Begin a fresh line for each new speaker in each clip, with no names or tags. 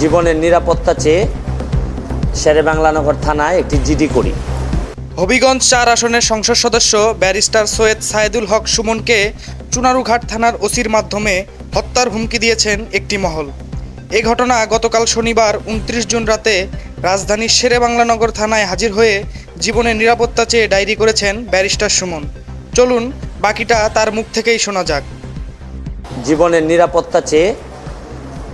জীবনের নিরাপত্তা চেয়ে শেরে বাংলানগর থানায় একটি জিডি করি।
হবিগঞ্জ চার আসনের সংসদ সদস্য ব্যারিস্টার সৈয়দ সায়েদুল হক সুমনকে চুনারুঘাট থানার ওসির মাধ্যমে হত্যার হুমকি দিয়েছেন একটি মহল। এ ঘটনা গতকাল শনিবার উনত্রিশ জুন রাতে রাজধানীর শেরে বাংলানগর থানায় হাজির হয়ে জীবনের নিরাপত্তা চেয়ে ডায়েরি করেছেন ব্যারিস্টার সুমন। চলুন বাকিটা তার মুখ থেকেই শোনা যাক।
জীবনের নিরাপত্তা চেয়ে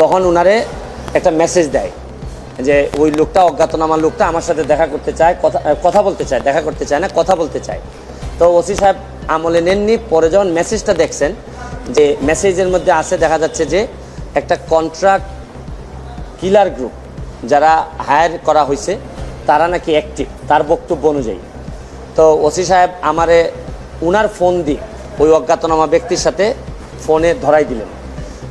তখন উনারে একটা মেসেজ দেয় যে, ওই লোকটা, অজ্ঞাতনামা লোকটা আমার সাথে দেখা করতে চায়, কথা কথা বলতে চায়, দেখা করতে চায় না, কথা বলতে চায়। তো ওসি সাহেব আমলে নেননি, পরে যখন মেসেজটা দেখছেন যে মেসেজের মধ্যে আছে দেখা যাচ্ছে যে, একটা কন্ট্রাক্ট কিলার গ্রুপ যারা হায়ার করা হয়েছে তারা নাকি অ্যাক্টিভ তার বক্তব্য অনুযায়ী। তো ওসি সাহেব আমারে উনার ফোন দিয়ে ওই অজ্ঞাতনামা ব্যক্তির সাথে ফোনে ধরাই দিলেন।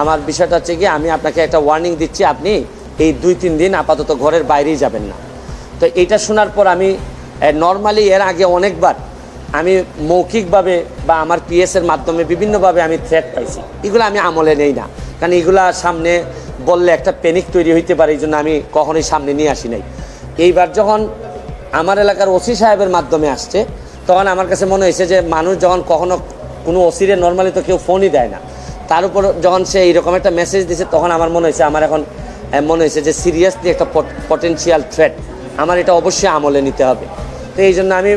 আমার বিষয়টা হচ্ছে গিয়ে আমি আপনাকে একটা ওয়ার্নিং দিচ্ছি, আপনি এই দুই, তিন দিন আপাতত ঘরের বাইরেই যাবেন না। তো এইটা শোনার পর আমি নর্মালি এর আগে অনেকবার আমি মৌখিকভাবে বা আমার পিএস এর মাধ্যমে বিভিন্নভাবে আমি থ্রেট পাইছি। এগুলো আমি আমলে নেই না। কারণ এগুলা সামনে বললে একটা প্যানিক তৈরি হইতে পারে এই জন্য আমি কখনোই সামনে নিয়ে আসি নাই। এইবার যখন আমার এলাকার ওসি সাহেবের মাধ্যমে আসছে, তখন আমার কাছে মনে হয়েছে যে মানুষ যখন কখনো কোনো ওসিরে নর্মালি তো কেউ ফোনই দেয় না। তার উপর যখন সে এইরকম একটা মেসেজ দিছে, তখন আমার মনে হয়েছে, আমার এখন মনে হয়েছে যে সিরিয়াসলি একটা পটেনশিয়াল থ্রেট আমার এটা অবশ্যই আমলে নিতে হবে। তো এই জন্য আমি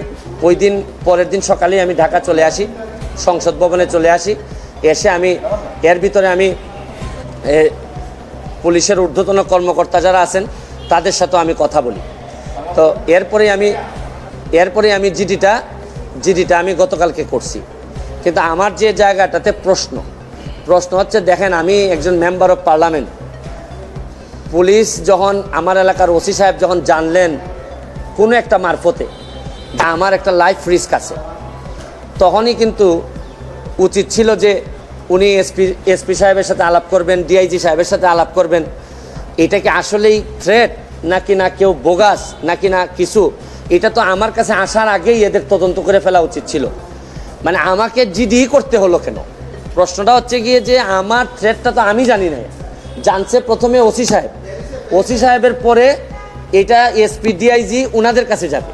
ওই দিন, পরের দিন সকালেই আমি ঢাকা চলে আসি, সংসদ ভবনে চলে আসি। এসে আমি, এর ভিতরে আমি পুলিশের ঊর্ধ্বতন কর্মকর্তা যারা আছেন, তাদের সাথেও আমি কথা বলি। তো এরপরে আমি এরপরে আমি জিডিটা জিডিটা আমি গতকালকে করছি। কিন্তু আমার যে জায়গাটাতে প্রশ্ন প্রশ্ন হচ্ছে, দেখেন, আমি একজন মেম্বার অফ পার্লামেন্ট পুলিশ যখন আমার এলাকার ওসি সাহেব যখন জানলেন, কোনো একটা মারফতে আমার একটা লাইফ রিস্ক আছে, তখনই কিন্তু উচিত ছিল যে উনি এসপি এসপি সাহেবের সাথে আলাপ করবেন ডিআইজি সাহেবের সাথে আলাপ করবেন। এটা কি আসলেই থ্রেট নাকি না কেউ বোগাস নাকি না কিছু? এটা তো আমার কাছে আসার আগেই এদের তদন্ত করে ফেলা উচিত ছিল। মানে আমাকে জিডি করতে হলো কেন? প্রশ্নটা হচ্ছে গিয়ে যে আমার থ্রেটটা তো আমি জানি না। জানছে প্রথমে ওসি সাহেব। ওসি সাহেবের পরে এটা এসপি, ডিআইজি ওনাদের কাছে যাবে।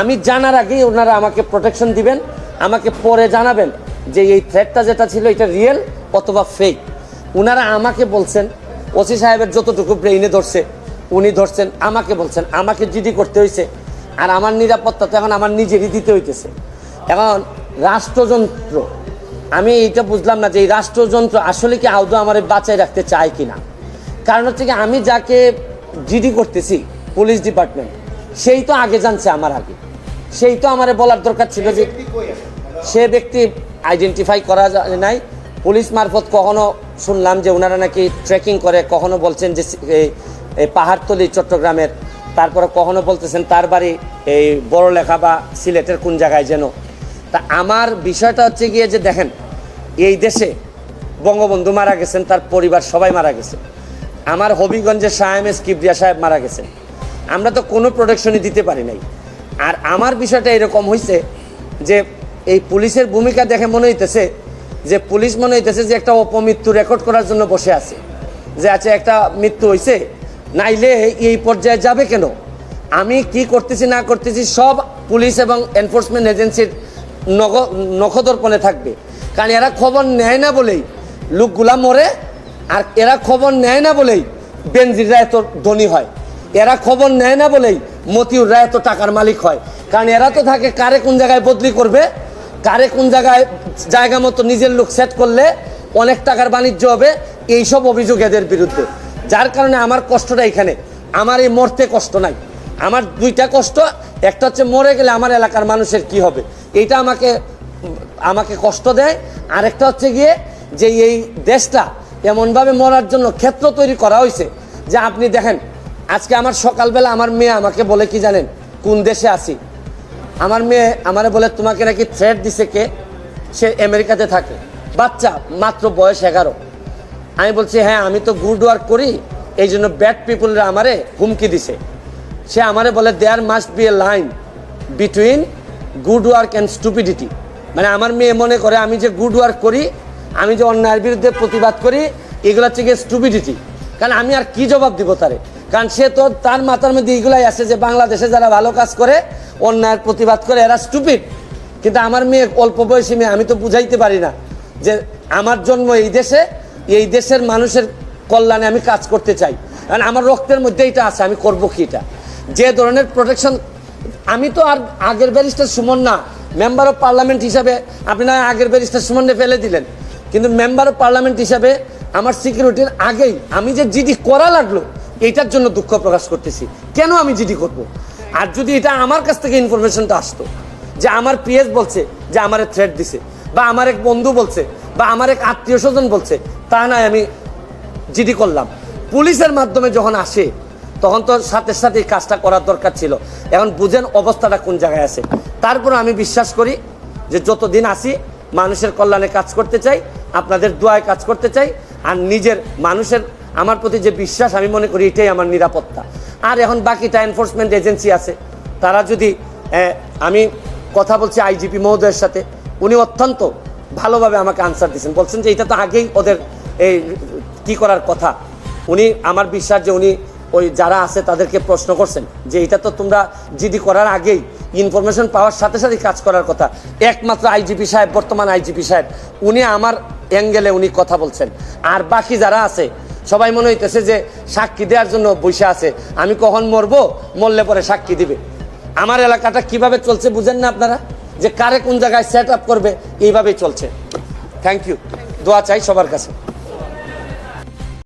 আমি জানার আগেই ওনারা আমাকে প্রোটেকশন দিবেন, আমাকে পরে জানাবেন যে এই থ্রেটটা যেটা ছিল এটা রিয়েল অথবা ফেক ওনারা আমাকে বলছেন, ওসি সাহেবের যতটুকু ব্রেইনে ধরছে, উনি ধরছেন, আমাকে বলছেন, আমাকে জিডি করতে হয়েছে আর আমার নিরাপত্তা তো এখন আমার নিজেরই দিতে হইতেছে। এখন রাষ্ট্রযন্ত্র আমি এইটা বুঝলাম না যে এই রাষ্ট্রযন্ত্র আসলে কি আদৌ আমার বাঁচায় রাখতে চায় কি না কারণ হচ্ছে কি আমি যাকে জিডি করতেছি পুলিশ ডিপার্টমেন্ট সেই তো আগে জানছে আমার আগে। সেই তো আমার বলার দরকার ছিল যে সে ব্যক্তি আইডেন্টিফাই করা যায় নাই। পুলিশ মারফত কখনো শুনলাম যে ওনারা নাকি ট্রেকিং করে কখনো বলছেন যে পাহাড়তলি চট্টগ্রামের তারপরে কখনো বলতেছেন তার বাড়ি এই বড় লেখা বা সিলেটের কোন জায়গায় যেন। তা আমার বিষয়টা হচ্ছে গিয়ে যে দেখেন এই দেশে বঙ্গবন্ধু মারা গেছেন, তার পরিবার সবাই মারা গেছে। আমার হবিগঞ্জের শাহ এম এস কিবরিয়া সাহেব মারা গেছেন। আমরা তো কোনো প্রোটেকশনই দিতে পারি নাই। আর আমার বিষয়টা এরকম হয়েছে যে এই পুলিশের ভূমিকা দেখে মনে হইতেছে যে পুলিশ মনে হইতেছে যে একটা অপমৃত্যু রেকর্ড করার জন্য বসে আছে। যে আছে একটা মৃত্যু হয়েছে নাইলে এই পর্যায়ে যাবে কেন? আমি কি করতেছি, না করতেছি সব পুলিশ এবং এনফোর্সমেন্ট এজেন্সির নখদর্পণে থাকবে। কারণ এরা খবর নেয় না বলেই। লোকগুলা মরে, আর এরা খবর নেয় না বলেই বেনজিররা এত ধনী হয়। এরা খবর নেয় না বলেই মতিউররা এত টাকার মালিক হয়। কারণ এরা তো থাকে কারে কোন জায়গায় বদলি করবে, কারে কোন জায়গায় জায়গা মতো নিজের লোক সেট করলে অনেক টাকার বাণিজ্য হবে, এইসব অভিযোগ এদের বিরুদ্ধে। যার কারণে আমার কষ্টটা এখানে। আমার এই মরতে কষ্ট নাই। আমার দুইটা কষ্ট, একটা হচ্ছে মরে গেলে আমার এলাকার মানুষের কি হবে? এইটা আমাকে আমাকে কষ্ট দেয়। আরেকটা হচ্ছে গিয়ে যে এই দেশটা এমনভাবে মরার জন্য ক্ষেত্র তৈরি করা হয়েছে যে আপনি দেখেন, আজকে আমার সকালবেলা আমার মেয়ে আমাকে বলে কি জানেন, কোন দেশে আছি? আমার মেয়ে আমারে বলে, তোমাকে নাকি থ্রেড দিছে কে? সে আমেরিকাতে থাকে। বাচ্চা, মাত্র বয়স এগারো। আমি বলছি হ্যাঁ আমি তো গুড ওয়ার্ক করি, এই জন্য ব্যাড পিপুলরা আমারে হুমকি দিছে। সে আমারে বলে there must be a line between good work and stupidity মানে আমার মেয়ে মনে করে আমি যে গুড ওয়ার্ক করি, আমি যে অন্যায়ের বিরুদ্ধে প্রতিবাদ করি, এগুলো হচ্ছে গিয়ে স্টুপিডিটি কারণ আমি আর কি জবাব দিব তারে? কারণ সে তো তার মাথার মধ্যে এগুলাই আছে যে বাংলাদেশে যারা ভালো কাজ করে, অন্যায়ের প্রতিবাদ করে, এরা স্টুপিড কিন্তু আমার মেয়ে অল্প বয়সী মেয়ে, আমি তো বুঝাইতে পারি না যে আমার জন্ম এই দেশে, এই দেশের মানুষের কল্যাণে আমি কাজ করতে চাই। কারণ আমার রক্তের মধ্যে এটা আছে, আমি করব কি এটা? যে ধরনের প্রোটেকশন আমি তো আর আগের ব্যারিস্টার সুমন না। মেম্বার অফ পার্লামেন্ট হিসাবে আপনি না আগের ব্যারিস্টার সুমনে ফেলে দিলেন। কিন্তু মেম্বার অফ পার্লামেন্ট হিসাবে আমার সিকিউরিটির আগেই আমি যে জিডি করা লাগল এইটার জন্য দুঃখ প্রকাশ করতেছি। কেন আমি জিডি করব? আর যদি এটা আমার কাছ থেকে ইনফরমেশনটা আসতো, যে আমার পিএস বলছে, যে আমারে থ্রেট দিছে, বা আমার এক বন্ধু বলছে, বা আমার এক আত্মীয় স্বজন বলছে, তা নয় আমি জিডি করলাম। পুলিশের মাধ্যমে যখন আসে তখন তো সাথে সাথে কাজটা করার দরকার ছিল। এখন বুঝেন অবস্থাটা কোন জায়গায় আছে। তারপর আমি বিশ্বাস করি যে যতদিন আসি মানুষের কল্যাণে কাজ করতে চাই, আপনাদের দোয়ায় কাজ করতে চাই, আর নিজের মানুষের, আমার প্রতি যে বিশ্বাস, আমি মনে করি এটাই আমার নিরাপত্তা। আর এখন বাকিটা এনফোর্সমেন্ট এজেন্সি আছে। তারা যদি আমি কথা বলছি আইজিপি মহোদয়ের সাথে, উনি অত্যন্ত ভালোভাবে আমাকে আনসার দিয়েছেন। বলছেন যে এটা তো আগেই ওদের এই কী করার কথা। উনি, আমার বিশ্বাস যে উনি ওই যারা আছে তাদেরকে প্রশ্ন করছেন যে এটা তো তোমরা জিডি করার আগেই ইনফরমেশন পাওয়ার সাথে সাথে কাজ করার কথা। একমাত্র আইজিপি সাহেব, বর্তমান আইজিপি সাহেব, উনি আমার অ্যাঙ্গেলে উনি কথা বলছেন। আর বাকি যারা আছে, সবাই মনে হইতেছে যে সাক্ষী দেওয়ার জন্য বসে আছে। আমি কখন মরবো? মরলে পরে সাক্ষী দিবে। আমার এলাকাটা কীভাবে চলছে বুঝেন না আপনারা? যে কারে কোন জায়গায় সেট আপ করবে, এইভাবেই চলছে। থ্যাংক ইউ দোয়া চাই সবার কাছে।